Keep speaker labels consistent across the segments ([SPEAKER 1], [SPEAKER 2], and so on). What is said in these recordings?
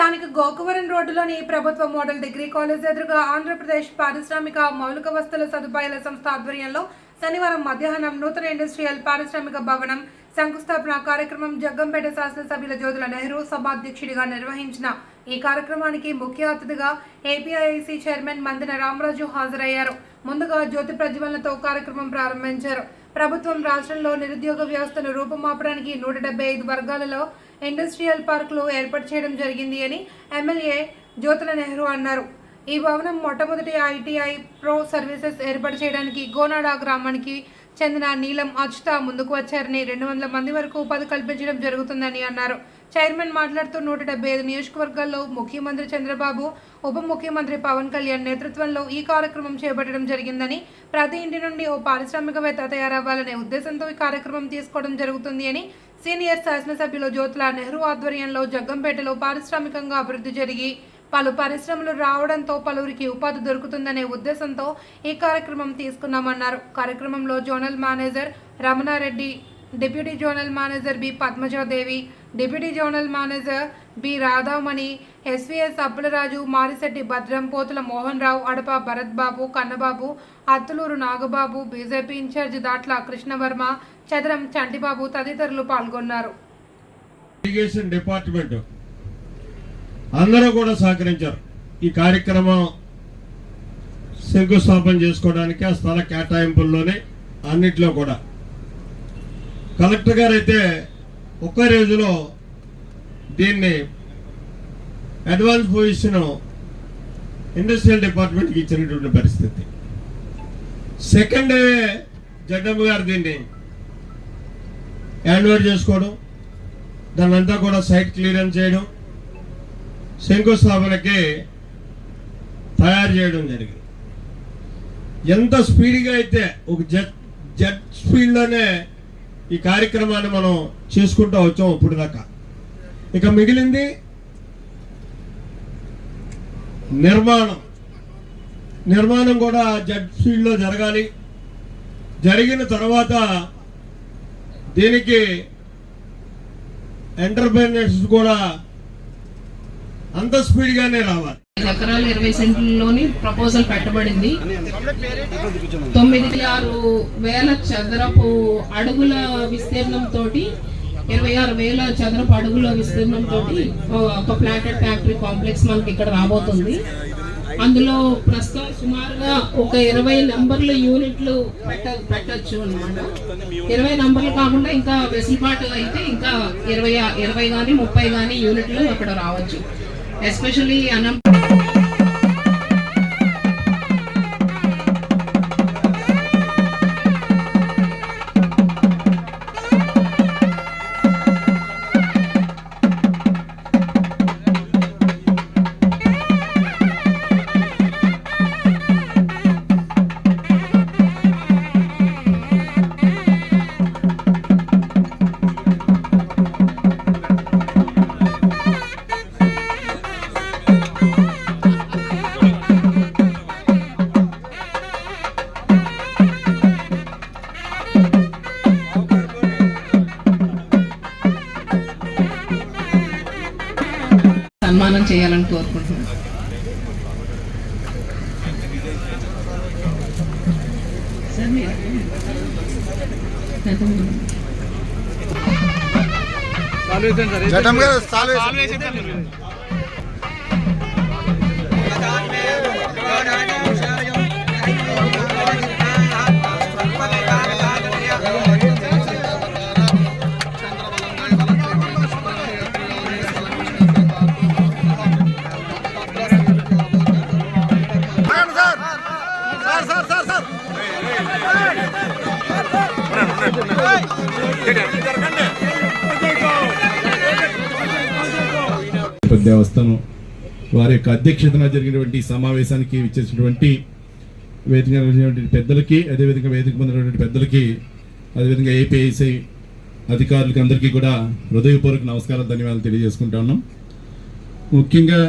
[SPEAKER 1] స్థానిక గోకవరం రోడ్డులోని ప్రభుత్వ మోడల్ డిగ్రీ కాలేజ్ ఎదురుగా ఆంధ్రప్రదేశ్ పారిశ్రామిక మౌలిక వస్తువుల సదుపాయాల సంస్థ ఆధ్వర్యంలో శనివారం మధ్యాహ్నం నూతన ఇండస్ట్రియల్ పారిశ్రామిక భవనం శంకుస్థాపన కార్యక్రమం జగ్గంపేట శాసనసభ్యుల జ్యోతుల నెహ్రూ సభాధ్యక్షుడిగా నిర్వహించిన ఈ కార్యక్రమానికి ముఖ్య అతిథిగా ఏపీఐసి చైర్మన్ మందిన రామరాజు హాజరయ్యారు. ముందుగా జ్యోతి ప్రజ్వలనతో కార్యక్రమం ప్రారంభించారు. ప్రభుత్వం రాష్ట్రంలో నిరుద్యోగ వ్యవస్థను రూపుమాపడానికి నూట డెబ్బై ఐదు వర్గాలలో ఇండస్ట్రియల్ పార్కులు ఏర్పాటు చేయడం జరిగింది అని ఎమ్మెల్యే జ్యోతుల నెహ్రూ అన్నారు. ఈ భవనం మొట్టమొదటి ఐటీఐ ప్రో సర్వీసెస్ ఏర్పాటు చేయడానికి గోనాడా గ్రామానికి చెందిన నీలం అచ్యుత ముందుకు వచ్చారని రెండు వందల మంది వరకు ఉపాధి కల్పించడం జరుగుతుందని అన్నారు. చైర్మన్ మాట్లాడుతూ నూట డెబ్బై ఐదు నియోజకవర్గాల్లో ముఖ్యమంత్రి చంద్రబాబు ఉప ముఖ్యమంత్రి పవన్ కళ్యాణ్ నేతృత్వంలో ఈ కార్యక్రమం చేపట్టడం జరిగిందని ప్రతి ఇంటి నుండి ఓ పారిశ్రామికవేత్త తయారవ్వాలనే ఉద్దేశంతో ఈ కార్యక్రమం తీసుకోవడం జరుగుతుంది అని సీనియర్ శాసనసభ్యులు జ్యోతుల నెహ్రూ ఆధ్వర్యంలో జగ్గంపేటలో పారిశ్రామికంగా అభివృద్ధి జరిగి పలు పరిశ్రమలు రావడంతో పలువురికి ఉపాధి దొరుకుతుందనే ఉద్దేశంతో ఈ కార్యక్రమం తీసుకున్నామన్నారు. కార్యక్రమంలో zonal manager Ramanareddy deputy zonal manager B Padmajadevi deputy zonal manager B Radhamani SVS Abbularaju Marisetti Bhadram Pothula Mohan Rao Adapa Bharat Babu Kannababu Attuluru Nagababu BJP in-charge Datla Krishnavarma Chadaram Chantibabu తదితరులు పాల్గొన్నారు.
[SPEAKER 2] Irrigation department అందరూ కూడా సహకరించారు. ఈ కార్యక్రమం శంకుస్థాపన చేసుకోవడానికి ఆ స్థల కేటాయింపుల్లోనే అన్నిట్లో కూడా. కలెక్టర్ గారు అయితే ఒక్క రోజులో దీన్ని అడ్వాన్స్ పొజిషన్ ఇండస్ట్రియల్ డిపార్ట్మెంట్కి ఇచ్చినటువంటి పరిస్థితి. సెకండ్ డే జడ్డమ్మ గారు దీన్ని హ్యాండ్ఓవర్ చేసుకోవడం దాన్నంతా కూడా సైట్ క్లియరెన్స్ చేయడం శంకుస్థాపనకి తయారు చేయడం జరిగింది. ఎంత స్పీడ్గా అయితే ఒక జెట్ జెట్ స్పీడ్లోనే ఈ కార్యక్రమాన్ని మనం చేసుకుంటూ వచ్చాం ఇప్పుడు దాకా. ఇక మిగిలింది నిర్మాణం. నిర్మాణం కూడా జెట్ జరగాలి. జరిగిన తర్వాత దీనికి ఎంటర్ప్రీనర్స్ కూడా అంత స్పీడ్గానే రావాలి.
[SPEAKER 3] ఐదు ఎకరాలు ఇరవై సెంట్లలోని ప్రపోజల్ పెట్టబడింది. తొమ్మిది ఆరు వేల చదరపు అడుగుల విస్తీర్ణం తోటి ఇరవై ఆరు వేల చదరపు అడుగుల విస్తీర్ణం తోటి ఒక ప్లాంటెడ్ ఫ్యాక్టరీ కాంప్లెక్స్ మనకి ఇక్కడ రాబోతుంది. అందులో ప్రస్తుతం సుమారుగా ఒక ఇరవై నంబర్ల యూనిట్లు పెట్ట పెట్టచ్చు అనమాట ఇరవై నంబర్లు కాకుండా ఇంకా వెసులుబాటు అయితే ఇంకా ఇరవై ఇరవై కానీ ముప్పై కానీ యూనిట్లు అక్కడ రావచ్చు. ఎస్పెషల్లీ అన్నం సన్మానం చేయాలని కోరుకుంటున్నాను. సార్ మీరు-
[SPEAKER 4] జటం గారు సాల్వ్
[SPEAKER 5] దేవస్థానం వారి యొక్క అధ్యక్షతన జరిగినటువంటి సమావేశానికి ఇచ్చేసినటువంటి వేదిక పెద్దలకి అదేవిధంగా వేదిక పొందినటువంటి పెద్దలకి అదేవిధంగా ఏపీఐసీ అధికారులకి అందరికీ కూడా హృదయపూర్వక నమస్కారాలు ధన్యవాదాలు తెలియజేసుకుంటా ఉన్నాం. ముఖ్యంగా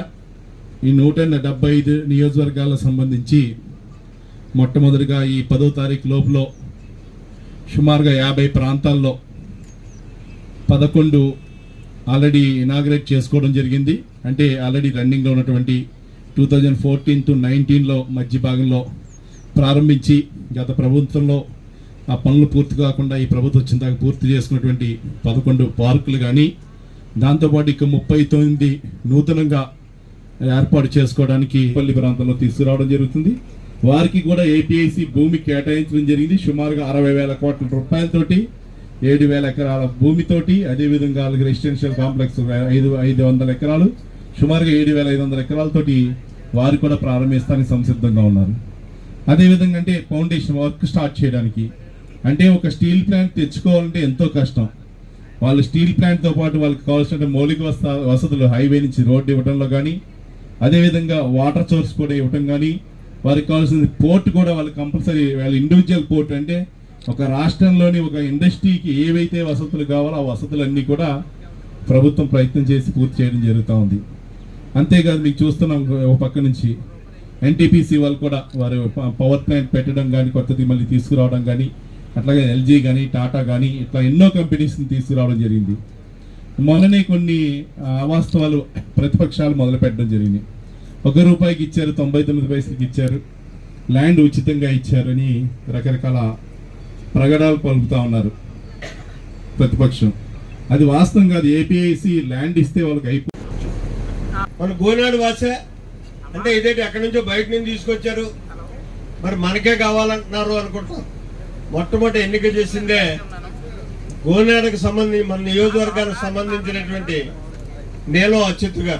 [SPEAKER 5] ఈ నూట డెబ్బై ఐదు నియోజకవర్గాలకు సంబంధించి మొట్టమొదటిగా ఈ పదో తారీఖు లోపల సుమారుగా యాభై ప్రాంతాల్లో పదకొండు ఆల్రెడీ ఇనాగ్రేట్ చేసుకోవడం జరిగింది. అంటే ఆల్రెడీ రన్నింగ్లో ఉన్నటువంటి టూ థౌజండ్ ఫోర్టీన్ టు నైన్టీన్లో మధ్య భాగంలో ప్రారంభించి గత ప్రభుత్వంలో ఆ పనులు పూర్తి కాకుండా ఈ ప్రభుత్వం వచ్చిన దాకా పూర్తి చేసుకున్నటువంటి పదకొండు పార్కులు కానీ దాంతోపాటు ఇక ముప్పై తొమ్మిది నూతనంగా ఏర్పాటు చేసుకోవడానికి పల్లి ప్రాంతంలో తీసుకురావడం జరుగుతుంది. వారికి కూడా ఏపీఐసి భూమి కేటాయించడం జరిగింది. సుమారుగా అరవై వేల కోట్ల రూపాయలతోటి ఏడు వేల ఎకరాల భూమితోటి అదేవిధంగా వాళ్ళకి రెసిడెన్షియల్ కాంప్లెక్స్ ఐదు ఐదు వందల ఎకరాలు. సుమారుగా ఏడు వేల ఐదు వందల ఎకరాలతోటి వారు కూడా ప్రారంభిస్తానికి సంసిద్ధంగా ఉన్నారు. అదేవిధంగా అంటే ఫౌండేషన్ వర్క్ స్టార్ట్ చేయడానికి. అంటే ఒక స్టీల్ ప్లాంట్ తెచ్చుకోవాలంటే ఎంతో కష్టం. వాళ్ళు స్టీల్ ప్లాంట్తో పాటు వాళ్ళకి కావాల్సిన మౌలిక వస్త వసతులు హైవే నుంచి రోడ్డు ఇవ్వడంలో కానీ అదేవిధంగా వాటర్ సోర్స్ కూడా ఇవ్వటం కానీ వారికి కావాల్సిన పోర్ట్ కూడా వాళ్ళు కంపల్సరీ వాళ్ళ ఇండివిజువల్ పోర్ట్ అంటే ఒక రాష్ట్రంలోని ఒక ఇండస్ట్రీకి ఏవైతే వసతులు కావాలో ఆ వసతులన్నీ కూడా ప్రభుత్వం ప్రయత్నం చేసి పూర్తి చేయడం జరుగుతూ ఉంది. అంతేకాదు మీకు చూస్తున్నాం ఒక పక్క నుంచి ఎన్టీపీసీ వాళ్ళు కూడా వారు పవర్ ప్లాంట్ పెట్టడం కానీ కొత్తది మళ్ళీ తీసుకురావడం కానీ అట్లాగే ఎల్జీ కానీ టాటా కానీ ఇట్లా ఎన్నో కంపెనీస్ని తీసుకురావడం జరిగింది. మొన్ననే కొన్ని అవాస్తవాలు ప్రతిపక్షాలు మొదలు పెట్టడం జరిగింది. ఒక రూపాయికి ఇచ్చారు తొంభై తొమ్మిది పైసలకి ఇచ్చారు ల్యాండ్ ఉచితంగా ఇచ్చారని రకరకాల ప్రగడాలు పలుకుతా ఉన్నారు ప్రతిపక్షం. అది వాస్తవం కాదు. ఏపీఐసి ల్యాండ్ ఇస్తే వాళ్ళకి అయిపో.
[SPEAKER 2] మన గోనాడు వాసే. అంటే ఇదేంటి ఎక్కడి నుంచో బయట నుంచి తీసుకొచ్చారు. మరి మనకే కావాలంటున్నారు అనుకుంటాం మొట్టమొదటి ఎన్నిక చేసిందే గోనాడుకు సంబంధించి మన నియోజకవర్గానికి సంబంధించినటువంటి నేలో అచ్యుత్ గారు